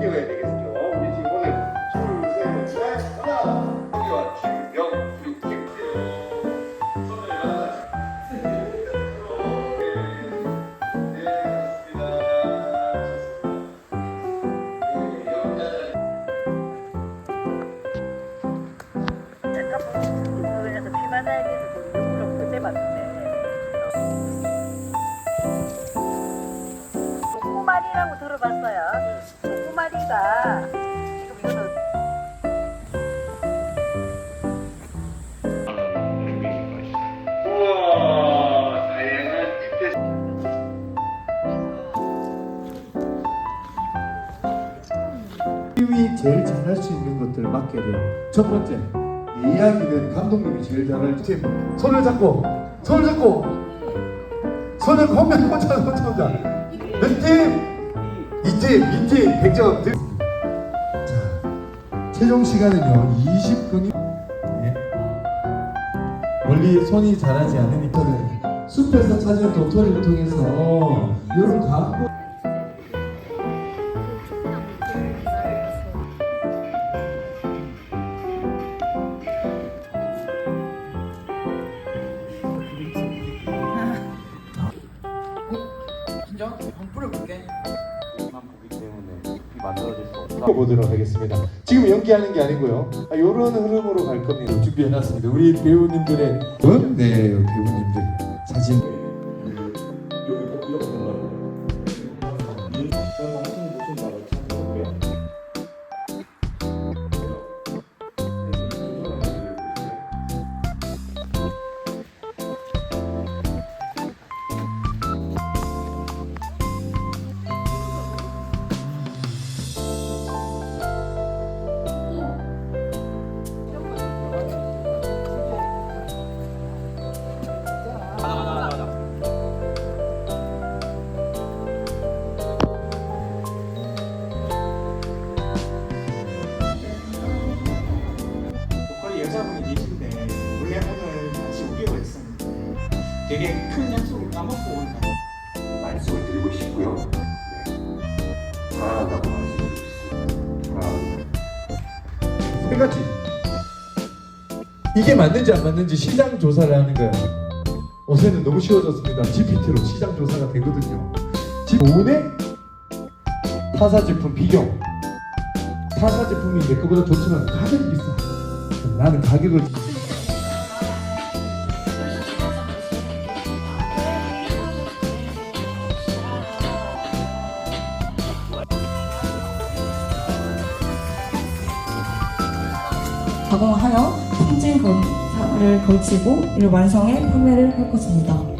뛰어야 되겠죠. 우리 지금. 손을 하나씩. 네, 잠깐만 그래서 피바다에게서 팀이 제일 잘할 수 있는 것들을 맡게 돼요. 첫 번째, 이 이야기는 감독님이 제일 잘할 팀. 손을 잡고, 손을 잡고, 손을 건면 혼자 혼자 혼자. 몇 팀? 이팀, 이팀, 100점. 자, 최종 시간은요, 20분이. 네. 원리 손이 자라지 않으니까는 숲에서 찾은 도토리를 통해서 이런 과학 보도록 하겠습니다. 지금 연기하는 게 아니고요. 아, 이런 흐름으로 갈 겁니다. 준비해놨습니다. 우리 배우님들의 네 배우님들 사진. 되게 큰 약속을 까먹고 온다. 말씀을 드리고 싶고요. 네. 사랑한다고. 사랑합니다. 세 가지. 이게 맞는지 안 맞는지 시장 조사를 하는 거예요. 요새는 너무 쉬워졌습니다. GPT로 시장 조사가 되거든요. 집 오네 타사 제품 비교. 타사 제품이 내 거보다 좋지만 가격이 비싸. 나는 가격을 가공하여 품질 검사를 거치고 이를 완성해 판매를 할 것입니다.